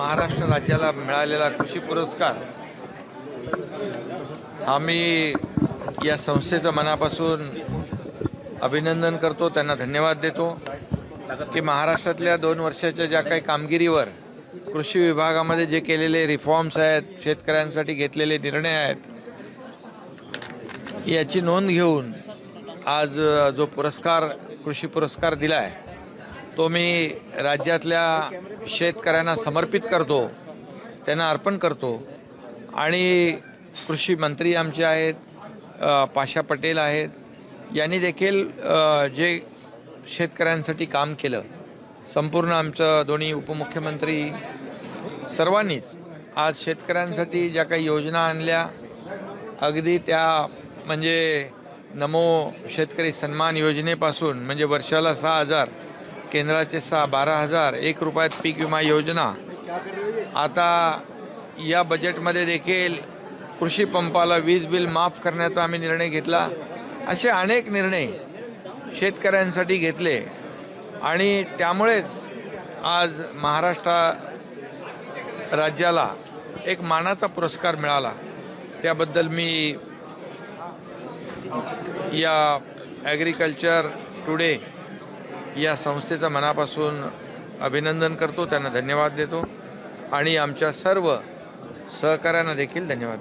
महाराष्ट्र राज्याला मिळालेला कृषी पुरस्कार आम्ही या संस्थेचं मनापासून अभिनंदन करतो त्यांना धन्यवाद देतो की महाराष्ट्रातल्या दोन वर्षाच्या ज्या काही कामगिरीवर कृषी विभागामध्ये जे केलेले रिफॉर्म्स आहेत शेतकऱ्यांसाठी घेतलेले निर्णय आहेत याची नोंद घेऊन आज जो पुरस्कार कृषी पुरस्कार दिला आहे तो मी राज्यातल्या शेतकऱ्यांना समर्पित करतो त्यांना अर्पण करतो. आणि कृषी मंत्री आमचे आहेत पाशा पटेल आहेत यांनी देखील जे शेतकऱ्यांसाठी काम केलं संपूर्ण आमचं दोन्ही उपमुख्यमंत्री सर्वांनीच आज शेतकऱ्यांसाठी ज्या काही योजना आणल्या अगदी त्या म्हणजे नमो शेतकरी सन्मान योजनेपासून म्हणजे वर्षाला सहा हजार केंद्राचे सहा बारा हजार एक रुपयात पीक विमा योजना. आता या बजेटमध्ये देखील कृषी पंपाला वीज बिल माफ करण्याचा आम्ही निर्णय घेतला. असे अनेक निर्णय शेतकऱ्यांसाठी घेतले. आणि त्यामुळेच आज महाराष्ट्र राज्याला एक मानाचा पुरस्कार मिळाला. त्याबद्दल मी या ॲग्रिकल्चर टुडे या संस्थेचं मनापासून अभिनंदन करतो त्यांना धन्यवाद देतो आणि आमच्या सर्व सहकाऱ्यांना देखील धन्यवाद.